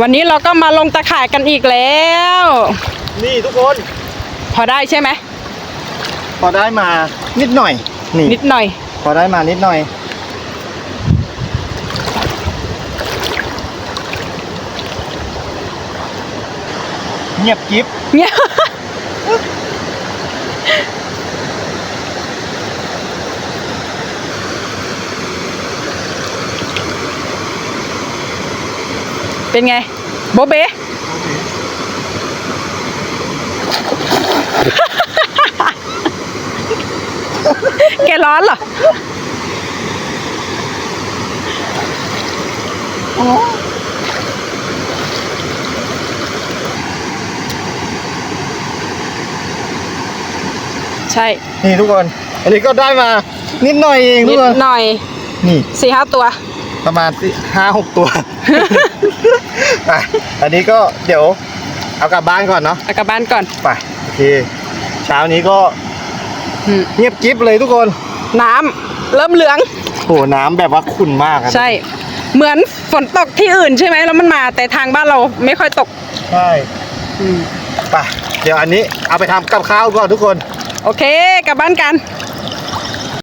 วันนี้เราก็มาลงตะข่ายกันอีกแล้ว นี่ทุกคนพอได้ใช่ไหมพอได้มานิดหน่อย นี่นิดหน่อย พอได้มานิดหน่อย เงียบกิ๊บเนี่ย เป็นไง โบเบแกร้อนเหรอใช่ นี่ทุกคน อันนี้ก็ได้มา นิดหน่อยเองทุนิกดคน หน่อยนี่ สี่ห้าตัว ประมาณสี่ห้าหกตัว อะอันนี้ก็เดี๋ยวเอากลับบ้านก่อนเนาะเอากลับบ้านก่อนไปโอเคเช้านี้ก็อืมเงียบกิ๊บเลยทุกคน น้ำเริ่มเหลือง โหน้ำแบบว่าขุ่นมากอะใช่ เหมือนฝนตกที่อื่นใช่ไหมแล้วมันมา แต่ทางบ้านเราไม่ค่อยตกใช่ไปเดี๋ยวอันนี้เอาไปทำกับข้าวก่อนทุกคน โอเคกลับบ้านกันโ